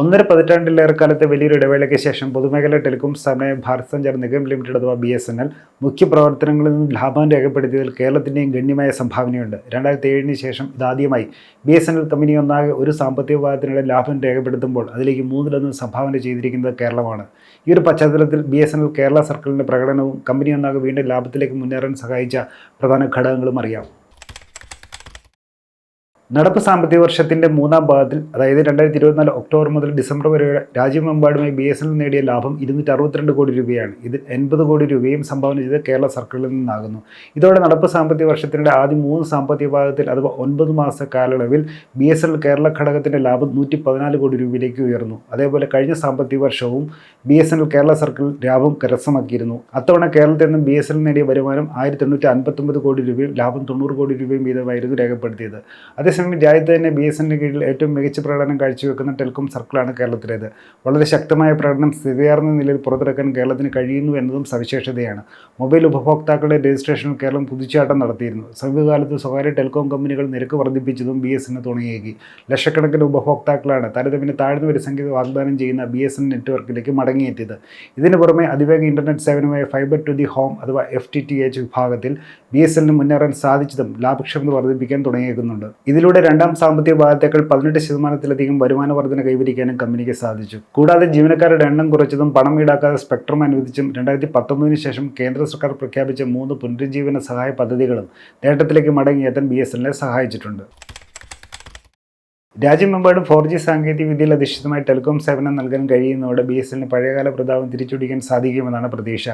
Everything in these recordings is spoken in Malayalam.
ഒന്നര പതിറ്റാണ്ടിലേറെ കാലത്തെ വലിയൊരു ഇടവേളയ്ക്ക് ശേഷം പൊതുമേഖല ടെലികോം സ്ഥാപനമായ ഭാരത് സഞ്ചാർ നിഗം ലിമിറ്റഡ് അഥവാ ബി എസ് എൻ എൽ മുഖ്യ പ്രവർത്തനങ്ങളിൽ നിന്നും ലാഭം രേഖപ്പെടുത്തിയതിൽ കേരളത്തിന്റെയും ഗണ്യമായ സംഭാവനയുണ്ട്. രണ്ടായിരത്തി ഏഴിന് ശേഷം ഇതാദ്യമായി B S N L company ഒന്നാകെ ഒരു സാമ്പത്തിക വിഭാഗത്തിനിടെ ലാഭം രേഖപ്പെടുത്തുമ്പോൾ അതിലേക്ക് മൂന്നിലൊന്നും സംഭാവന ചെയ്തിരിക്കുന്നത് കേരളമാണ്. ഈ ഒരു പശ്ചാത്തലത്തിൽ B S N L Kerala സർക്കിളിന്റെ പ്രകടനവും കമ്പനി ഒന്നാകെ വീണ്ടും ലാഭത്തിലേക്ക് മുന്നേറാൻ സഹായിച്ച പ്രധാന ഘടകങ്ങളും അറിയാം. നടപ്പ് സാമ്പത്തിക വർഷത്തിന്റെ മൂന്നാം ഭാഗത്തിൽ അതായത് രണ്ടായിരത്തി ഇരുപത്തിനാല് ഒക്ടോബർ മുതൽ ഡിസംബർ വരെ രാജ്യമെമ്പാടുമായി ബി എസ് എൻ നേടിയ ലാഭം ഇരുന്നൂറ്റി അറുപത്തിരണ്ട് കോടി രൂപയാണ്. ഇത് എൺപത് കോടി രൂപയും സംഭാവന ചെയ്ത് കേരള സർക്കിളിൽ നിന്നാകുന്നു. ഇതോടെ നടപ്പ് സാമ്പത്തിക വർഷത്തിന്റെ ആദ്യ മൂന്ന് സാമ്പത്തിക ഭാഗത്തിൽ അഥവാ ഒൻപത് മാസ കാലയളവിൽ B S N L Kerala ഘടകത്തിന്റെ ലാഭം നൂറ്റി പതിനാല് കോടി രൂപയിലേക്ക് ഉയർന്നു. അതേപോലെ കഴിഞ്ഞ സാമ്പത്തിക വർഷവും B S N L Kerala circle ലാഭം കരസ്ഥമാക്കിയിരുന്നു. അത്തവണ കേരളത്തിൽ നിന്നും ബി എസ് എൽ നേടിയ വരുമാനം ആയിരത്തി എണ്ണൂറ്റി അൻപത്തൊമ്പത് കോടി രൂപയും ലാഭം തൊണ്ണൂറ് കോടി രൂപയും വീതമായിരുന്നു രേഖപ്പെടുത്തിയത്. അതേസമയം രാജ്യത്ത് തന്നെ ബി എസ് എന്നിന്റെ കീഴിൽ ഏറ്റവും മികച്ച പ്രകടനം കാഴ്ചവെക്കുന്ന ടെലികോം സർക്കിളാണ് കേരളത്തിലേത്. വളരെ ശക്തമായ പ്രകടനം സ്ഥിതിയാർന്ന നിലയിൽ പുറത്തിറക്കാൻ കേരളത്തിന് കഴിയുന്നു എന്നതും സവിശേഷതയാണ്. മൊബൈൽ ഉപഭോക്താക്കളുടെ രജിസ്ട്രേഷനിൽ കേരളം കുതിച്ചാട്ടം നടത്തിയിരുന്നു. സമീപകാലത്ത് സ്വകാര്യ ടെലികോം കമ്പനികൾ നിരക്ക് വർദ്ധിപ്പിച്ചതും ബി എസ് എന്നെ തുണയേകി ലക്ഷക്കണക്കിന് ഉപഭോക്താക്കളാണ് താരതമ്യം താഴ്ന്ന ഒരു സംഖ്യ വാഗ്ദാനം ചെയ്യുന്ന ബി എസ് എൻ നെറ്റ്വർക്കിലേക്ക് മടങ്ങിയെത്തിയത്. ഇതിന് പുറമെ അതിവേഗ ഇന്റർനെറ്റ് സേവനമായ ഫൈബർ ടു ദി ഹോം അഥവാ എഫ് ടി ടി എച്ച് വിഭാഗത്തിൽ ബി എസ് എല്ലിന് മുന്നേറാൻ സാധിച്ചതും ലാഭക്ഷമത വർദ്ധിപ്പിക്കാൻ തുടങ്ങിയേക്കുന്നുണ്ട്. ഇതിലൂടെ രണ്ടാം സാമ്പത്തിക ഭാഗത്തേക്കാൾ പതിനെട്ട് ശതമാനത്തിലധികം വരുമാന വർധന കൈവരിക്കാനും കമ്പനിക്ക് സാധിച്ചു. കൂടാതെ ജീവനക്കാരുടെ എണ്ണം കുറച്ചതും പണം ഈടാക്കാതെ സ്പെക്ട്രം അനുവദിച്ചും രണ്ടായിരത്തി പത്തൊമ്പതിന് ശേഷം കേന്ദ്ര സർക്കാർ പ്രഖ്യാപിച്ച മൂന്ന് പുനരുജ്ജീവന സഹായ പദ്ധതികളും നേട്ടത്തിലേക്ക് മടങ്ങിയെത്താൻ ബി എസ് എല്ലിനെ സഹായിച്ചിട്ടുണ്ട്. രാജ്യമെമ്പാടും ഫോർ ജി സാങ്കേതിക വിദ്യയിൽ അധിഷ്ഠിതമായി ടെലികോം സേവനം നൽകാൻ കഴിയുന്നതോടെ ബി എസ് എല്ലിന് പഴയകാല പ്രതാപം തിരിച്ചുപിടിക്കാൻ സാധിക്കുമെന്നാണ് പ്രതീക്ഷ.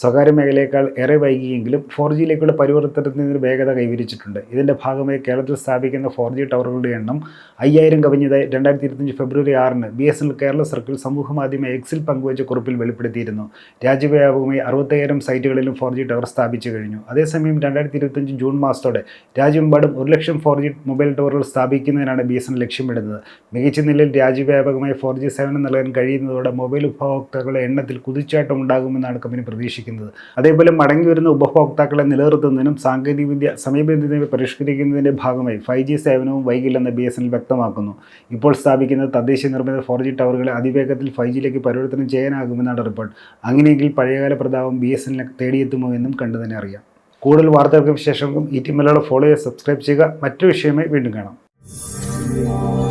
സ്വകാര്യ മേഖലയേക്കാൾ ഏറെ വൈകിയെങ്കിലും ഫോർ ജിയിലേക്കുള്ള പരിവർത്തനത്തിന് വേഗത കൈവരിച്ചിട്ടുണ്ട്. ഇതിന്റെ ഭാഗമായി കേരളത്തിൽ സ്ഥാപിക്കുന്ന ഫോർ ജി ടവറുകളുടെ എണ്ണം അയ്യായിരം കവിഞ്ഞതായി രണ്ടായിരത്തി ഇരുപത്തഞ്ച് ഫെബ്രുവരി ആറിന് B S L Kerala circle സമൂഹ മാധ്യമ എക്സിൽ പങ്കുവച്ച കുറിപ്പിൽ വെളിപ്പെടുത്തിയിരുന്നു. രാജ്യവ്യാപകമായി അറുപത്തയ്യായിരം സൈറ്റുകളിലും ഫോർ ജി ടവർ സ്ഥാപിച്ചു കഴിഞ്ഞു. അതേസമയം രണ്ടായിരത്തി ഇരുപത്തഞ്ച് ജൂൺ മാസത്തോടെ രാജ്യമെമ്പാടും ഒരു ലക്ഷം ഫോർ ജി മൊബൈൽ ടവറുകൾ സ്ഥാപിക്കുന്നതിനാണ് ബി എസ് എൻ ലക്ഷ്യമിടുന്നത്. മികച്ച നിലയിൽ രാജ്യവ്യാപകമായി ഫോർ ജി സേവനം നൽകാൻ കഴിയുന്നതോടെ മൊബൈൽ ഉപഭോക്താക്കളുടെ എണ്ണത്തിൽ കുതിച്ചാട്ടം ഉണ്ടാകുമെന്നാണ് കമ്പനി പ്രതീക്ഷിക്കുന്നത്. അതേപോലെ മടങ്ങി വരുന്ന ഉപഭോക്താക്കളെ നിലനിർത്തുന്നതിനും സാങ്കേതികവിദ്യ സമയബന്ധിതമായി പരിഷ്കരിക്കുന്നതിന്റെ ഭാഗമായി ഫൈവ് ജി സേവനവും വൈകില്ലെന്ന് ബി എസ് എൻ വ്യക്തമാക്കുന്നു. ഇപ്പോൾ സ്ഥാപിക്കുന്ന തദ്ദേശ നിർമ്മിത ഫോർ ജി ടവറുകളെ അതിവേഗത്തിൽ ഫൈവ് ജിയിലേക്ക് പരിവർത്തനം ചെയ്യാനാകുമെന്നാണ് റിപ്പോർട്ട്. അങ്ങനെയെങ്കിൽ പഴയകാല പ്രതാപം ബി എസ് എല്ലിനെ തേടിയെത്തുമോ എന്നും കണ്ടു തന്നെ അറിയാം. കൂടുതൽ വാർത്തകൾക്ക് ശേഷം ഈ ടി മലയാളം ഫോളോ ചെയ്യുക സബ്സ്ക്രൈബ് ചെയ്യുക. മറ്റു വിഷയമായി വീണ്ടും കാണാം. Lord.